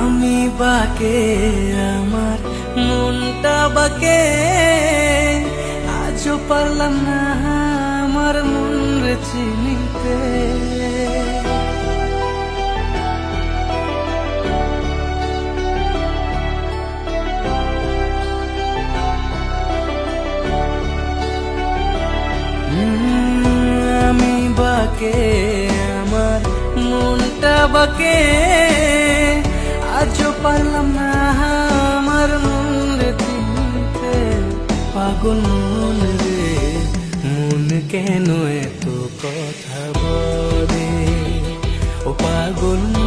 আমি বাকে, আমার মনটা বাকে। আজও পারলাম না আমার মন রে চিনিতে আমি বাকে, আমার মনটা বাকে। পাগল রে মন কেন এত কথা বলে? ও পাগল